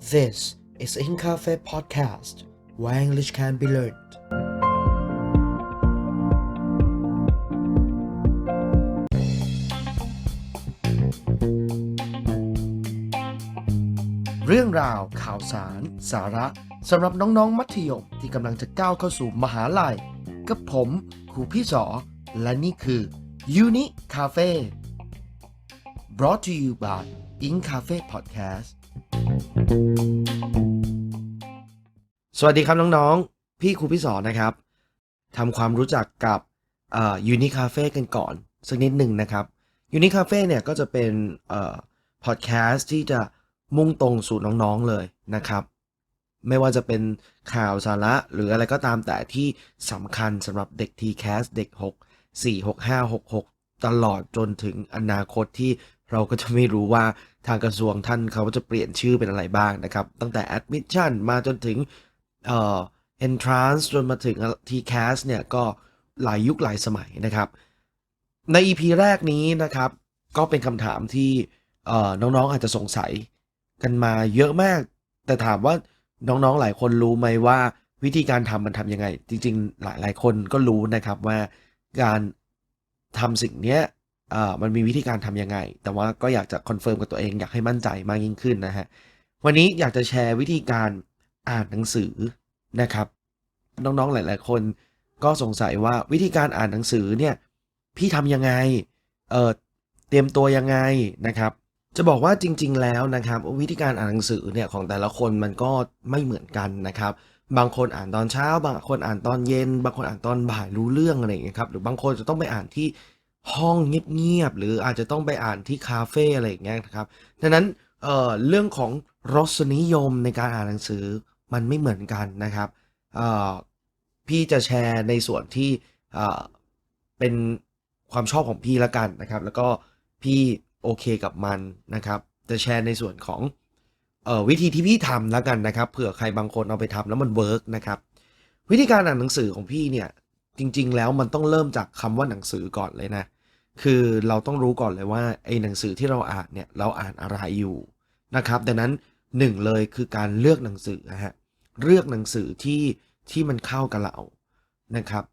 This is In Cafe Podcast, where English can be learned. เรื่องราวข่าวสาร สาระสำหรับน้องๆ มัธยมที่กำลังจะก้าวเข้าสู่มหาลัย กับผมครูพี่สอ และนี่คือ Uni Cafe brought to you by In Cafe Podcast สวัสดีครับน้องๆ พี่ครูพี่สอนนะครับทำความรู้จักกับยูนิคาเฟ่กันก่อน สักนิดหนึ่งนะครับยูนิคาเฟ่เนี่ยก็จะเป็นพอดแคสต์ที่จะมุ่งตรงสู่น้องๆเลยนะครับ ไม่ว่าจะเป็นข่าวสาระหรืออะไรก็ตามแต่ที่สำคัญสำหรับเด็ก TCAS เด็ก 6 4 6 5 6 6 ตลอดจนถึงอนาคตที่ เราก็จะไม่รู้ว่าทางกระทรวงท่านเขาจะเปลี่ยนชื่อเป็นอะไรบ้างนะครับ ตั้งแต่ admission มาจนถึงเอ่อ entrance จนมาถึง TCAS เนี่ยก็หลายยุคหลายสมัยนะครับ ใน EP แรกนี้นะครับ ก็เป็นคำถามที่เอ่อน้องๆอาจจะสงสัยกันมาเยอะมาก แต่ถามว่าน้องๆหลายคนรู้ไหมว่าวิธีการทำมันทำยังไง จริง ๆ หลายๆคนก็รู้นะครับว่าการทำสิ่งเนี้ย มันมีวิธีการทำยังไง แต่ว่าก็อยากจะคอนเฟิร์มกับตัวเองอยากให้มั่นใจมากยิ่งขึ้นนะฮะ วันนี้อยากจะแชร์วิธีการอ่านหนังสือนะครับ น้องๆหลาย ๆ คนก็สงสัยว่าวิธีการอ่านหนังสือเนี่ยพี่ทำยังไง เออเตรียมตัวยังไงนะครับ จะบอกว่าจริง ๆ แล้วนะครับ วิธีการอ่านหนังสือเนี่ยของแต่ละคนมันก็ไม่เหมือนกันนะครับ บางคนอ่านตอนเช้า บางคนอ่านตอนเย็น บางคนอ่านตอนบ่ายรู้เรื่องอะไรอย่างเงี้ยครับ หรือบางคนจะต้องไปอ่านที่ ห้องเงียบๆหรืออาจจะต้องไปอ่านที่คาเฟ่อะไรอย่างเงี้ยนะครับดังนั้นเอ่อเรื่องของรสนิยมในการอ่านหนังสือมันไม่เหมือนกันนะครับเอ่อพี่จะแชร์ในส่วนที่เอ่อเป็นความชอบของพี่ละกันนะครับ แล้วก็พี่โอเคกับมันนะครับ จะแชร์ในส่วนของเอ่อวิธีที่พี่ทำแล้วกันนะครับเผื่อใครบางคนเอาไปทำแล้วมันเวิร์กนะครับวิธีการอ่านหนังสือของพี่เนี่ยจริง ๆ แล้วมันต้องเริ่มจากคำว่าหนังสือก่อนเลยนะ คือเราต้องรู้ก่อนเลยว่าไอ้หนังสือที่เราอ่านเนี่ยเราอ่านอะไรอยู่นะครับดังนั้นหนึ่งเลยคือการเลือกหนังสือนะฮะเลือกหนังสือที่ที่มันเข้ากับเรานะครับ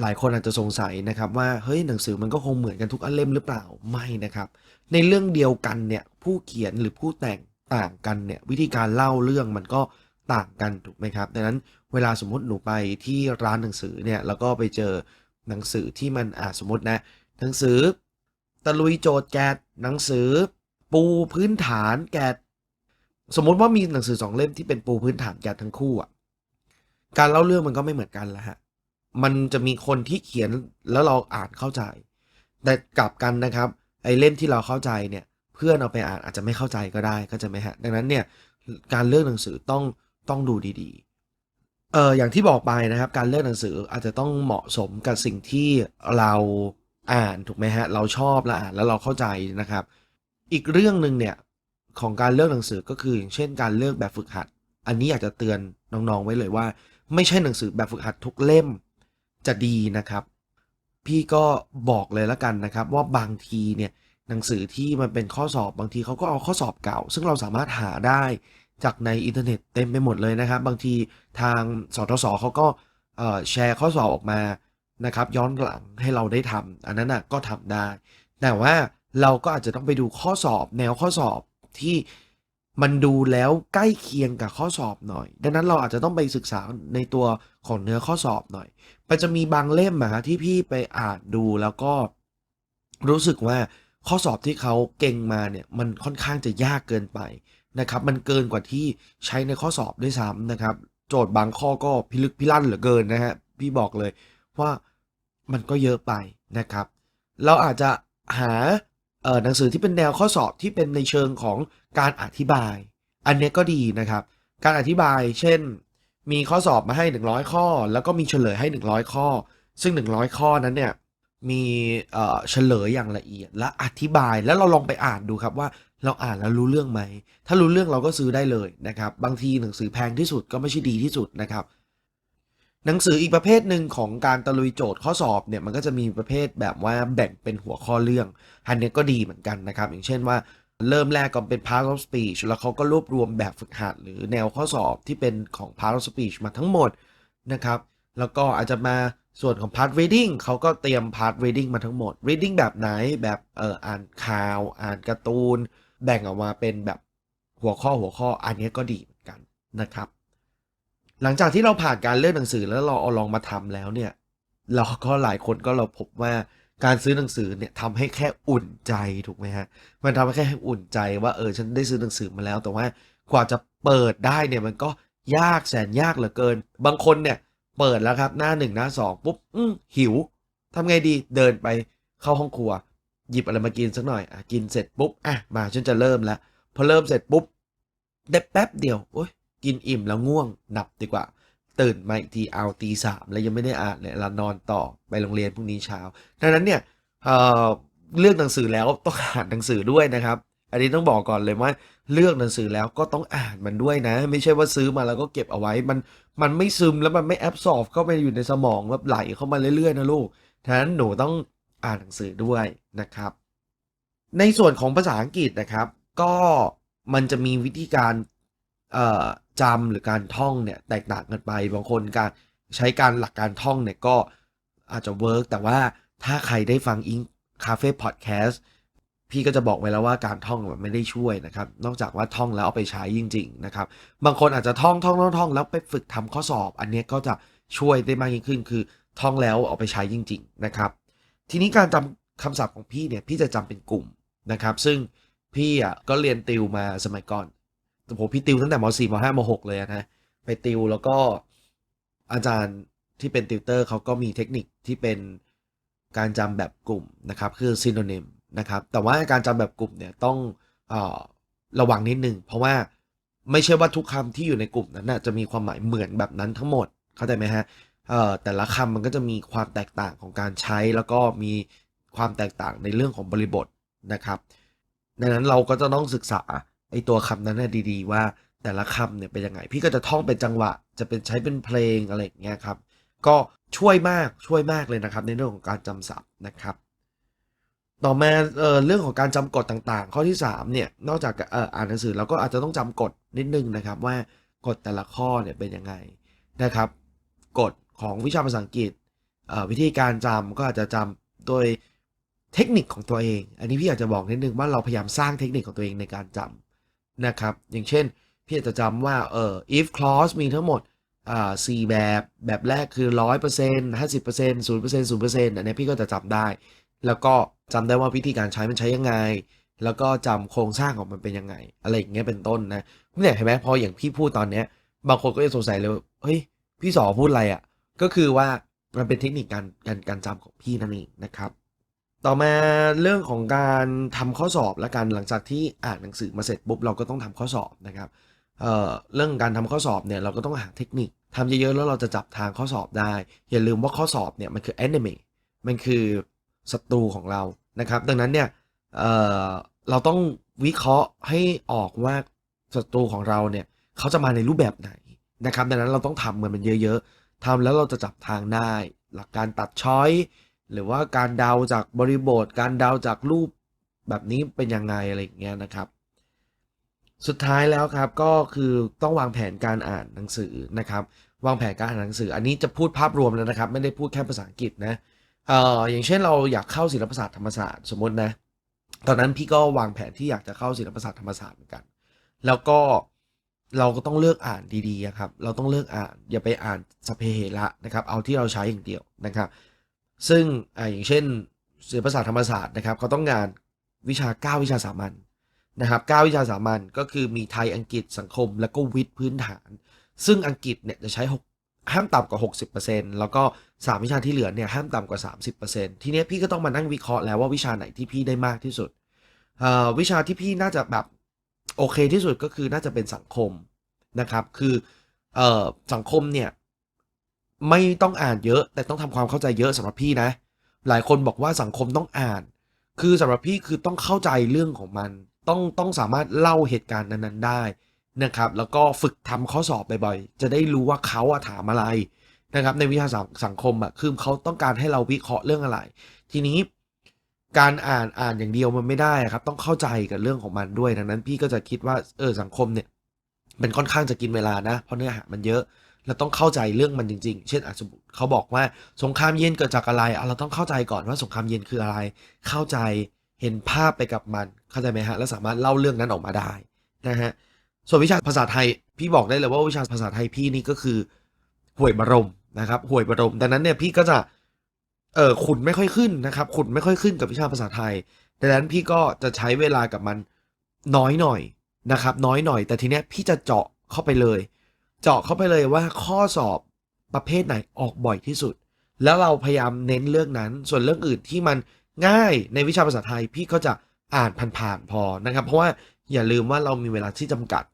หลายคนอาจจะสงสัยนะครับว่าเฮ้ยหนังสือมันก็คงเหมือนกันทุกอันเล่มหรือเปล่าไม่นะครับ ในเรื่องเดียวกันเนี่ยผู้เขียนหรือผู้แต่งต่างกันเนี่ยวิธีการเล่าเรื่องมันก็ต่างกันถูกไหมครับดังนั้นเวลาสมมติหนูไปที่ร้านหนังสือเนี่ยแล้วก็ไปเจอหนังสือที่มันอ่าสมมตินะ หนังสือ ตะลุยโจทย์แกดหนังสือ ปูพื้นฐานแกดสมมติว่ามีหนังสือสองเล่มที่เป็นปูพื้นฐานแกดทั้งคู่อะการเล่าเรื่องมันก็ไม่เหมือนกันแล้วฮะมันจะมีคนที่เขียนแล้วเราอ่านเข้าใจ แต่กลับกันนะครับไอ้เล่มที่เราเข้าใจเนี่ยเพื่อนเอาไปอ่านอาจจะไม่เข้าใจก็ได้ก็จะไหมฮะดังนั้นเนี่ยการเลือกหนังสือต้องต้องดูดีๆเอออย่างที่บอกไปนะครับ การเลือกหนังสืออาจจะต้องเหมาะสมกับสิ่งที่เรา อ่านถูกไหมฮะเราชอบละอ่านแล้วเราเข้าใจนะครับ อีกเรื่องหนึ่งเนี่ยของการเลือกหนังสือก็คืออย่างเช่นการเลือกแบบฝึกหัด อันนี้อยากจะเตือนน้องๆไว้เลยว่า ไม่ใช่หนังสือแบบฝึกหัดทุกเล่มจะดีนะครับ พี่ก็บอกเลยละกันนะครับ ว่าบางทีเนี่ยหนังสือที่มันเป็นข้อสอบบางทีเขาก็เอาข้อสอบเก่า ซึ่งเราสามารถหาได้จากในอินเทอร์เน็ตเต็มไปหมดเลยนะครับ บางทีทางสทศเขาก็แชร์ข้อสอบออกมา นะครับ ย้อนหลังให้เราได้ทำอันนั้นนะก็ทำได้ แต่ว่าเราก็อาจจะต้องไปดูข้อสอบแนวข้อสอบที่มันดูแล้วใกล้เคียงกับข้อสอบหน่อย ดังนั้นเราอาจจะต้องไปศึกษาในตัวของเนื้อข้อสอบหน่อยมันจะมีบางเล่มอะฮะที่พี่ไปอ่านดูแล้วก็รู้สึกว่าข้อสอบที่เขาเก่งมาเนี่ยมันค่อนข้างจะยากเกินไปนะครับ มันเกินกว่าที่ใช้ในข้อสอบด้วยซ้ำนะครับ โจทย์บางข้อก็พิลึกพิลั่นเหลือเกินนะฮะพี่บอกเลยว่า มันก็เยอะไปนะครับ เราอาจจะหาเออหนังสือที่เป็นแนวข้อสอบที่เป็นในเชิงของการอธิบาย อันนี้ก็ดีนะครับ การอธิบายเช่น มีข้อสอบมาให้ 100 ข้อ แล้วก็มีเฉลยให้ 100 ข้อ ซึ่ง 100 ข้อนั้นเนี่ยมีเฉลยอย่างละเอียดและอธิบายแล้วเราลองไปอ่านดูครับว่าเราอ่านแล้วรู้เรื่องไหม ถ้ารู้เรื่องเราก็ซื้อได้เลยนะครับ บางทีหนังสือแพงที่สุดก็ไม่ใช่ดีที่สุดนะครับ หนังสืออีกประเภทหนึ่งของการตะลุยโจทย์ข้อสอบเนี่ยมันก็จะมีประเภทแบบว่าแบ่งเป็นหัวข้อเรื่องอันนี้ก็ดีเหมือนกันนะครับ อย่างเช่นว่าเริ่มแรกก็เป็น part of speech แล้วเขาก็รวบรวมแบบฝึกหัดหรือแนวข้อสอบที่เป็นของ part of speech มาทั้งหมดนะครับแล้วก็อาจจะมาส่วนของ part reading เขาก็เตรียม part reading มาทั้งหมด reading แบบไหนแบบเอออ่านข่าว อ่านการ์ตูน แบ่งออกมาเป็นแบบหัวข้อหัวข้ออันนี้ก็ดีเหมือนกันนะครับ หลังจากที่เราผ่านการเลือกหนังสือแล้วเราเอาลองมาทำแล้วเนี่ย เราก็หลายคนก็เราพบว่าการซื้อหนังสือเนี่ยทำให้แค่อุ่นใจถูกไหมฮะ มันทำให้แค่อุ่นใจว่าเออฉันได้ซื้อหนังสือมาแล้ว แต่ว่ากว่าจะเปิดได้เนี่ยมันก็ยากแสนยากเหลือเกิน บางคนเนี่ยเปิดแล้วครับหน้าหนึ่งหน้าสองปุ๊บอืมหิวทำไงดีเดินไปเข้าห้องครัว หยิบอะไรมากินสักหน่อยอะกินเสร็จปุ๊บอะมาฉันจะเริ่มแล้วพอเริ่มเสร็จปุ๊บได้แป๊บเดียวโอ๊ย กินอิ่มแล้วง่วงหนับดีกว่า ตื่นมาอีกทีเอาตีสามแล้วยังไม่ได้อ่านเลยเรานอนต่อไปโรงเรียนพรุ่งนี้เช้า ดังนั้นเนี่ยเอ่อเลือกหนังสือแล้วต้องอ่านหนังสือด้วยนะครับ อันนี้ต้องบอกก่อนเลยว่าเลือกหนังสือแล้วก็ต้องอ่านมันด้วยนะ ไม่ใช่ว่าซื้อมาแล้วก็เก็บเอาไว้มันมันไม่ซึมแล้วมันไม่แอบสอบเข้าไปอยู่ในสมองแบบไหลเข้ามาเรื่อยๆนะลูกฉะนั้นหนูต้องอ่านหนังสือด้วยนะครับ ในส่วนของภาษาอังกฤษนะครับ ก็มันจะมีวิธีการ จำหรือการท่องเนี่ยแตกต่างกันไป บางคนการใช้การหลักการท่องเนี่ยก็อาจจะเวิร์กแต่ว่าถ้าใครได้ฟังอิงคาเฟ่พอดแคสต์พี่ก็จะบอกไว้แล้วว่าการท่องมันไม่ได้ช่วยนะครับ นอกจากว่าท่องแล้วเอาไปใช้จริง ๆ นะครับ บางคนอาจจะท่องท่องท่องท่องแล้วไปฝึกทำข้อสอบ อันเนี้ยก็จะช่วยได้มากยิ่งขึ้น คือท่องแล้วเอาไปใช้จริง ๆ นะครับ ทีนี้การจำคำศัพท์ของพี่เนี่ยพี่จะจำเป็นกลุ่มนะครับ ซึ่งพี่อะก็เรียนติวมาสมัยก่อน ผมพี่ติวตั้งแต่ม .4 ม .5 ม .6 เลยนะไปติวแล้วก็อาจารย์ที่เป็นติวเตอร์เขาก็มีเทคนิคที่เป็นการจำแบบกลุ่มนะครับ คือ synonym นะครับ แต่ว่าการจำแบบกลุ่มเนี่ยต้องอระวังนิดนึงเพราะว่าไม่ใช่ว่าทุกคำที่อยู่ในกลุ่มนั้นนะจะมีความหมายเหมือนแบบนั้นทั้งหมดเข้าใจไหมฮะแต่ละคำมันก็จะมีความแตกต่างของการใช้แล้วก็มีความแตกต่างในเรื่องของบริบทนะครับ ดังนั้นเราก็จะต้องศึกษา ไอตัวคำนั้นนะดีๆ ว่าแต่ละคำเนี่ยเป็นยังไง พี่ก็จะท่องเป็นจังหวะ จะเป็นใช้เป็นเพลงอะไรอย่างเงี้ยครับ ก็ช่วยมากช่วยมากเลยนะครับ ในเรื่องของการจำศัพท์นะครับ ต่อมาเอ่อเรื่องของการจำกฎต่างๆ ข้อที่3เนี่ยนอกจากเอ่ออ่านหนังสือเราก็อาจจะต้องจำกฎนิดนึงนะครับ ว่ากฎแต่ละข้อเนี่ยเป็นยังไงนะครับกฎของวิชาภาษาอังกฤษวิธีการจำก็อาจจะจำโดยเทคนิคของตัวเอง อันนี้พี่อยากจะบอกนิดนึงว่าเราพยายามสร้างเทคนิคของตัวเองในการจำ นะครับ อย่างเช่น พี่อาจจะจำว่าเอ่อ if clause มีทั้งหมดอ่าสี่แบบแบบแรกคือร้อยเปอร์เซ็นต์ห้าสิบเปอร์เซ็นต์ศูนย์เปอร์เซ็นต์ศูนย์เปอร์เซ็นต์อันนี้พี่ก็จะจำได้ แล้วก็จำได้ว่าวิธีการใช้มันใช้ยังไง แล้วก็จำโครงสร้างของมันเป็นยังไง อะไรอย่างเงี้ยเป็นต้นนะเนี่ยเห็นไหมพออย่างพี่พูดตอนเนี้ย บางคนก็จะสงสัยเลยเฮ้ยพี่สอพูดอะไรอะ่ะก็คือว่ามันเป็นเทคนิคการการการจำของพี่นั่นเองนะครับ ต่อมาเรื่องของการทำข้อสอบและการหลังจากที่อ่านหนังสือมาเสร็จปุ๊บเราก็ต้องทำข้อสอบนะครับเเรื่องการทำข้อสอบเนี่ยเราก็ต้องหาเทคนิคทำเยอะๆแล้วเราจะจับทางข้อสอบได้ อย่าลืมว่าข้อสอบเนี่ยมันคือ enemy มันคือศัตรูของเรานะครับ ดังนั้นเนี่ยเเราต้องวิเคราะห์ให้ออกว่าศัตรูของเราเนี่ยเขาจะมาในรูปแบบไหนนะครับ ดังนั้นเราต้องทำมันมันเยอะ ๆทำแล้วเราจะจับทางได้ หลักการตัดช้อย หรือว่าการเดาจากบริบท การเดาจากรูปแบบนี้เป็นยังไงอะไรอย่างเงี้ยนะครับ สุดท้ายแล้วครับก็คือต้องวางแผนการอ่านหนังสือนะครับ วางแผนการอ่านหนังสือ อันนี้จะพูดภาพรวมแล้วนะครับ ไม่ได้พูดแค่ภาษาอังกฤษนะเอ่ออย่างเช่นเราอยากเข้าศิลปศาสตร์ธรรมศาสตร์สมมตินะตอนนั้นพี่ก็วางแผนที่อยากจะเข้าศิลปศาสตร์ธรรมศาสตร์เหมือนกัน แล้วก็เราก็ต้องเลือกอ่านดีๆครับ เราต้องเลือกอ่านอย่าไปอ่านสเพเหระนะครับ เอาที่เราใช้อย่างเดียวนะครับ ซึ่งอ่าอย่างเช่นศิลปศาสตร์ธรรมศาสตร์นะครับเขาต้องงานวิชา 9 วิชาสามัญนะครับ9วิชาสามัญก็คือมีไทยอังกฤษสังคม แล้วก็วิทย์พื้นฐาน ซึ่งอังกฤษเนี่ยจะใช้ 6 ห้ามต่ำกว่า 60%แล้วก็ 3 วิชาที่เหลือเนี่ยห้ามต่ำกว่า 30%ทีนี้พี่ก็ต้องมานั่งวิเคราะห์แล้วว่าวิชาไหนที่พี่ได้มากที่สุดวิชาที่พี่น่าจะแบบโอเคที่สุดก็คือน่าจะเป็นสังคมนะครับคืออสังคมเนี่ย ไม่ต้องอ่านเยอะแต่ต้องทำความเข้าใจเยอะสำหรับพี่นะ หลายคนบอกว่าสังคมต้องอ่าน คือสำหรับพี่คือต้องเข้าใจเรื่องของมัน ต้องต้องสามารถเล่าเหตุการณ์นั้นๆได้นะครับ แล้วก็ฝึกทำข้อสอบบ่อยๆจะได้รู้ว่าเขาอะถามอะไรนะครับ ในวิชาสังคมอะคือเขาต้องการให้เราวิเคราะห์เรื่องอะไร ทีนี้การอ่านอ่านอย่างเดียวมันไม่ได้ครับ ต้องเข้าใจกับเรื่องของมันด้วยดังนั้นพี่ก็จะคิดว่าเออสังคมเนี่ยมันค่อนข้างจะกินเวลานะ เพราะเนื้อหามันเยอะ เราต้องเข้าใจเรื่องมันจริง ๆ เช่นอาจจะเขาบอกว่าสงครามเย็นเกิดจากอะไรอะเราต้องเข้าใจก่อนว่าสงครามเย็นคืออะไร เข้าใจเห็นภาพไปกับมัน เข้าใจไหมฮะ แล้วสามารถเล่าเรื่องนั้นออกมาได้นะฮะ ส่วนวิชาภาษาไทย พี่บอกได้เลยว่าวิชาภาษาไทยพี่นี่ก็คือห่วยบรมนะครับห่วยบรม ดังนั้นเนี่ยพี่ก็จะเออขุนไม่ค่อยขึ้นนะครับ ขุนไม่ค่อยขึ้นกับวิชาภาษาไทย ดังนั้นพี่ก็จะใช้เวลากับมันน้อยหน่อยนะครับ น้อยหน่อย แต่ทีเนี้ยพี่จะเจาะเข้าไปเลย เจาะเข้าไปเลยว่าข้อสอบประเภทไหนออกบ่อยที่สุด แล้วเราพยายามเน้นเรื่องนั้น ส่วนเรื่องอื่นที่มันง่ายในวิชาภาษาไทยพี่ก็จะอ่านผ่านๆพอนะครับ เพราะว่าอย่าลืมว่าเรามีเวลาที่จำกัด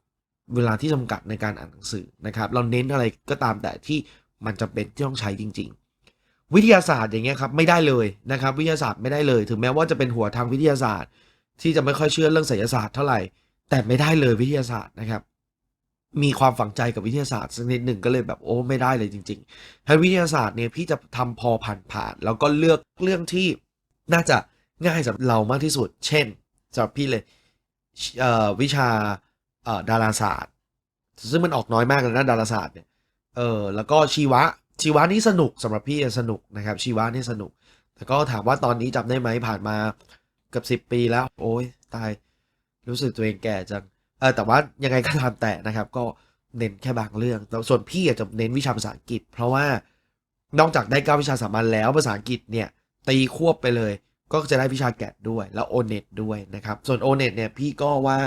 เวลาที่จำกัดในการอ่านหนังสือนะครับ เราเน้นอะไรก็ตามแต่ที่มันจำเป็นที่ต้องใช้จริง ๆ วิทยาศาสตร์อย่างเงี้ยครับไม่ได้เลยนะครับ วิทยาศาสตร์ไม่ได้เลย ถึงแม้ว่าจะเป็นหัวทางวิทยาศาสตร์ ที่จะไม่ค่อยเชื่อเรื่องไสยศาสตร์เท่าไหร่แต่ไม่ได้เลยวิทยาศาสตร์นะครับ มีความฝังใจกับวิทยาศาสตร์สักนิดหนึ่งก็เลยแบบโอ้ไม่ได้เลยจริงๆถ้าวิทยาศาสตร์เนี่ยพี่จะทำพอผ่านๆแล้วก็เลือกเรื่องที่น่าจะง่ายสำหรับเรามากที่สุด เช่นสำหรับพี่เลยเวิชาดาราศาสตร์ ซึ่งมันออกน้อยมากเลยนะดาราศาสตร์เนี่ยเออแล้วก็ชีวะชีวะนี่สนุกสำหรับพี่สนุกนะครับชีวะนี่สนุก แต่ก็ถามว่าตอนนี้จำได้ไหมผ่านมาเกือบสิบปีแล้ว โอ้ยตายรู้สึกตัวเองแก่จัง เออแต่ว่ายังไงก็ตามแต่นะครับ ก็เน้นแค่บางเรื่องแต่ส่วนพี่อาจจะเน้นวิชาภาษาอังกฤษ เพราะว่านอกจากได้เก้าวิชาสามัญแล้วภาษาอังกฤษเนี่ยตีควบไปเลย ก็จะได้วิชาแกดด้วยแล้วโอเน็ตด้วยนะครับ ส่วนโอเน็ตเนี่ยพี่ก็ว่า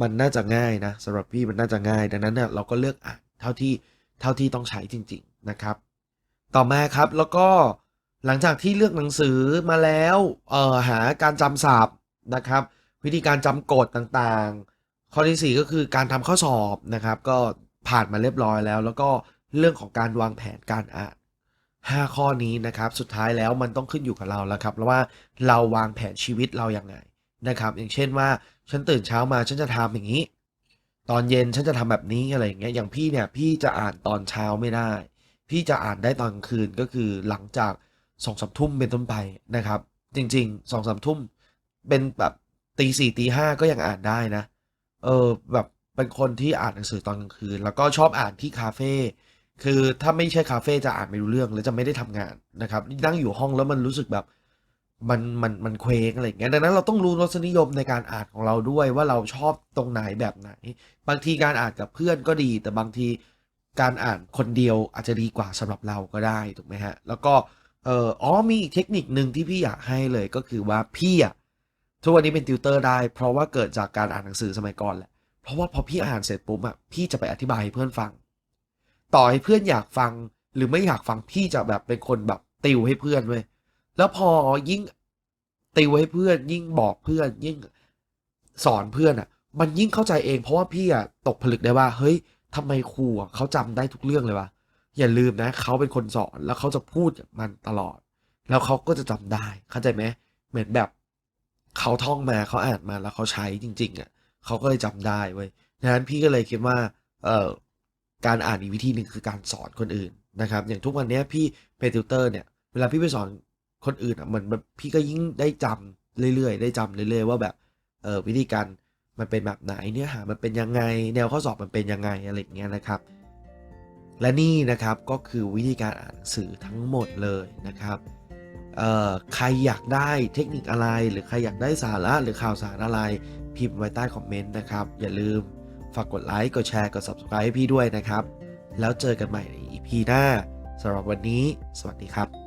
มันน่าจะง่ายนะสำหรับพี่มันน่าจะง่าย ดังนั้นเนี่ยเราก็เลือกอ่านเท่าที่เท่าที่ต้องใช้จริง ๆนะครับ ต่อมาครับแล้วก็หลังจากที่เลือกหนังสือมาแล้วเออหาการจำศัพท์นะครับ วิธีการจำกฎต่างๆ ข้อที่ 4 ก็คือการทำข้อสอบนะครับ ก็ผ่านมาเรียบร้อยแล้ว แล้วก็เรื่องของการวางแผนการอ่าน5 ข้อนี้นะครับ สุดท้ายแล้วมันต้องขึ้นอยู่กับเราแล้วครับแล้วว่าเราวางแผนชีวิตเราอย่างไงนะครับ อย่างเช่นว่าฉันตื่นเช้ามาฉันจะทำอย่างนี้ ตอนเย็นฉันจะทำแบบนี้อะไรอย่างเงี้ยอย่างพี่เนี่ยพี่จะอ่านตอนเช้าไม่ได้ พี่จะอ่านได้ตอนคืนก็คือหลังจากสองสามทุ่มเป็นต้นไปนะครับ จริงๆสองสามทุ่มเป็นแบบตีสี่ตีห้าก็ยังอ่านได้นะ เออแบบเป็นคนที่อ่านหนังสือตอนกลางคืน แล้วก็ชอบอ่านที่คาเฟ่คือถ้าไม่ใช่คาเฟ่จะอ่านไม่รู้เรื่องหรือจะไม่ได้ทำงานนะครับนั่งอยู่ห้องแล้วมันรู้สึกแบบมันมันมันเคว้งอะไรอย่างเงี้ยดังนั้นเราต้องรู้รสนิยมในการอ่านของเราด้วยว่าเราชอบตรงไหนแบบไหน บางทีการอ่านกับเพื่อนก็ดี แต่บางทีการอ่านคนเดียวอาจจะดีกว่าสำหรับเราก็ได้ถูกไหมฮะแล้วก็เอออ๋อมีอีกเทคนิคหนึ่งที่พี่อยากให้เลยก็คือว่าพี่อะ ทุกวันนี้เป็นติวเตอร์ได้ เพราะว่าเกิดจากการอ่านหนังสือสมัยก่อนแหละ เพราะว่าพอพี่อ่านเสร็จปุ๊บอะพี่จะไปอธิบายให้เพื่อนฟัง ต่อให้เพื่อนอยากฟังหรือไม่อยากฟังพี่จะแบบเป็นคนแบบติวให้เพื่อนเว้ยแล้วพอยิ่งติวให้เพื่อน ยิ่งบอกเพื่อน ยิ่งสอนเพื่อนอะมันยิ่งเข้าใจเองเพราะว่าพี่อะตกผลึกได้ว่า เฮ้ยทำไมครูอะเขาจำได้ทุกเรื่องเลยวะอย่าลืมนะเขาเป็นคนสอนแล้วเขาจะพูดมันตลอด แล้วเขาก็จะจำได้เข้าใจไหมเหมือนแบบ เขาท่องมาเขาอ่านมาแล้วเขาใช้จริง ๆอะเขาก็เลยจำได้เว้ยดังนั้นพี่ก็เลยคิดว่าเอ่อการอ่านอีกวิธีหนึ่งคือการสอนคนอื่นนะครับ อย่างทุกวันนี้พี่เป็นติวเตอร์เนี่ยเวลาพี่ไปสอนคนอื่นอะเหมือนพี่ก็ยิ่งได้จำเรื่อยๆ ได้จำเรื่อยๆ ว่าแบบเออวิธีการมันเป็นแบบไหนเนื้อหามันเป็นยังไง แนวข้อสอบมันเป็นยังไงอะไรอย่างเงี้ยนะครับ และนี่นะครับก็คือวิธีการอ่านหนังสือทั้งหมดเลยนะครับ ใครอยากได้เทคนิคอะไร หรือใครอยากได้สาระหรือข่าวสารอะไร พิมพ์ไว้ใต้คอมเมนต์นะครับ อย่าลืมฝากกดไลค์ กดแชร์ กด subscribe ให้พี่ด้วยนะครับ แล้วเจอกันใหม่ใน EP หน้าสำหรับวันนี้ สวัสดีครับ